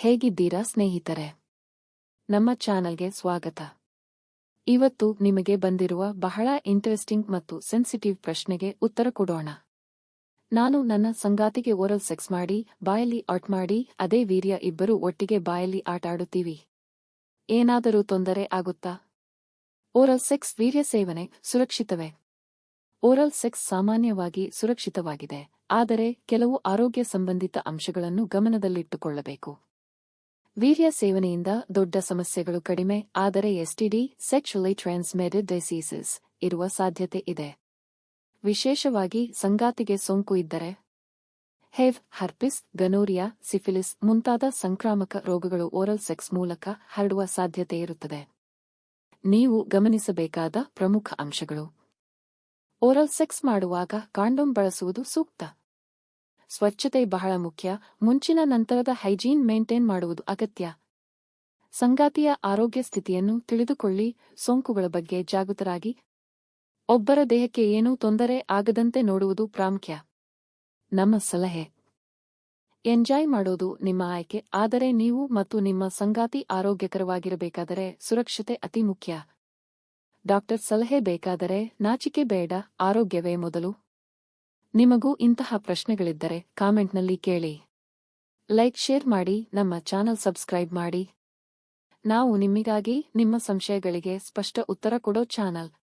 ಹೇಗಿದ್ದೀರಾ ಸ್ನೇಹಿತರೆ? ನಮ್ಮ ಚಾನಲ್ಗೆ ಸ್ವಾಗತ. ಇವತ್ತು ನಿಮಗೆ ಬಂದಿರುವ ಬಹಳ ಇಂಟ್ರೆಸ್ಟಿಂಗ್ ಮತ್ತು ಸೆನ್ಸಿಟಿವ್ ಪ್ರಶ್ನೆಗೆ ಉತ್ತರ ಕೊಡೋಣ. ನಾನು ನನ್ನ ಸಂಗಾತಿಗೆ ಓರಲ್ ಸೆಕ್ಸ್ ಮಾಡಿ, ಬಾಯಲ್ಲಿ ಆಟ್ ಮಾಡಿ, ಅದೇ ವೀರ್ಯ ಇಬ್ಬರು ಒಟ್ಟಿಗೆ ಬಾಯಲ್ಲಿ ಆಟ ಆಡುತ್ತೀವಿ. ಏನಾದರೂ ತೊಂದರೆ ಆಗುತ್ತಾ? ಓರಲ್ ಸೆಕ್ಸ್ ವೀರ್ಯ ಸೇವನೆ ಸುರಕ್ಷಿತವೇ? ಓರಲ್ ಸೆಕ್ಸ್ ಸಾಮಾನ್ಯವಾಗಿ ಸುರಕ್ಷಿತವಾಗಿದೆ, ಆದರೆ ಕೆಲವು ಆರೋಗ್ಯ ಸಂಬಂಧಿತ ಅಂಶಗಳನ್ನು ಗಮನದಲ್ಲಿಟ್ಟುಕೊಳ್ಳಬೇಕು. ವೀರ್ಯ ಸೇವನೆಯಿಂದ ದೊಡ್ಡ ಸಮಸ್ಯೆಗಳು ಕಡಿಮೆ, ಆದರೆ ಎಸ್ಟಿಡಿ ಸೆಕ್ಷುಲಿ ಟ್ರಾನ್ಸ್ಮಿಟೆಡ್ ಡಿಸೀಸಸ್ ಇರುವ ಸಾಧ್ಯತೆ ಇದೆ. ವಿಶೇಷವಾಗಿ ಸಂಗಾತಿಗೆ ಸೋಂಕು ಇದ್ದರೆ. ಹೆವ್, ಹರ್ಪಿಸ್, ಗನೋರಿಯಾ, ಸಿಫಿಲಿಸ್ ಮುಂತಾದ ಸಂಕ್ರಾಮಕ ರೋಗಗಳು ಓರಲ್ ಸೆಕ್ಸ್ ಮೂಲಕ ಹರಡುವ ಸಾಧ್ಯತೆ ಇರುತ್ತದೆ. ನೀವು ಗಮನಿಸಬೇಕಾದ ಪ್ರಮುಖ ಅಂಶಗಳು. ಓರಲ್ ಸೆಕ್ಸ್ ಮಾಡುವಾಗ ಕಾಂಡೋಮ್ ಬಳಸುವುದು ಸೂಕ್ತ. ಸ್ವಚ್ಛತೆ ಬಹಳ ಮುಖ್ಯ. ಮುಂಚಿನ ನಂತರದ ಹೈಜೀನ್ ಮೇಂಟೈನ್ ಮಾಡುವುದು ಅಗತ್ಯ. ಸಂಗಾತಿಯ ಆರೋಗ್ಯ ಸ್ಥಿತಿಯನ್ನು ತಿಳಿದುಕೊಳ್ಳಿ, ಸೋಂಕುಗಳ ಬಗ್ಗೆ ಜಾಗೃತರಾಗಿ. ಒಬ್ಬರ ದೇಹಕ್ಕೆ ಏನೂ ತೊಂದರೆ ಆಗದಂತೆ ನೋಡುವುದು ಪ್ರಾಮುಖ್ಯ. ನಮ್ಮ ಸಲಹೆ. ಎಂಜಾಯ್ ಮಾಡೋದು ನಿಮ್ಮ ಆಯ್ಕೆ, ಆದರೆ ನೀವು ಮತ್ತು ನಿಮ್ಮ ಸಂಗಾತಿ ಆರೋಗ್ಯಕರವಾಗಿರಬೇಕಾದರೆ ಸುರಕ್ಷತೆ ಅತಿ ಮುಖ್ಯ. ಡಾಕ್ಟರ್ ಸಲಹೆ ಬೇಕಾದರೆ ನಾಚಿಕೆ ಬೇಡ, ಆರೋಗ್ಯವೇ ಮೊದಲು. ನಿಮಗೂ ಇಂತಹ ಪ್ರಶ್ನೆಗಳಿದ್ದರೆ ಕಾಮೆಂಟ್ನಲ್ಲಿ ಕೇಳಿ. ಲೈಕ್, ಶೇರ್ ಮಾಡಿ, ನಮ್ಮ ಚಾನಲ್ ಸಬ್ಸ್ಕ್ರೈಬ್ ಮಾಡಿ. ನಾವು ನಿಮಗಾಗಿ ನಿಮ್ಮ ಸಂಶಯಗಳಿಗೆ ಸ್ಪಷ್ಟ ಉತ್ತರ ಕೊಡೋ ಚಾನಲ್.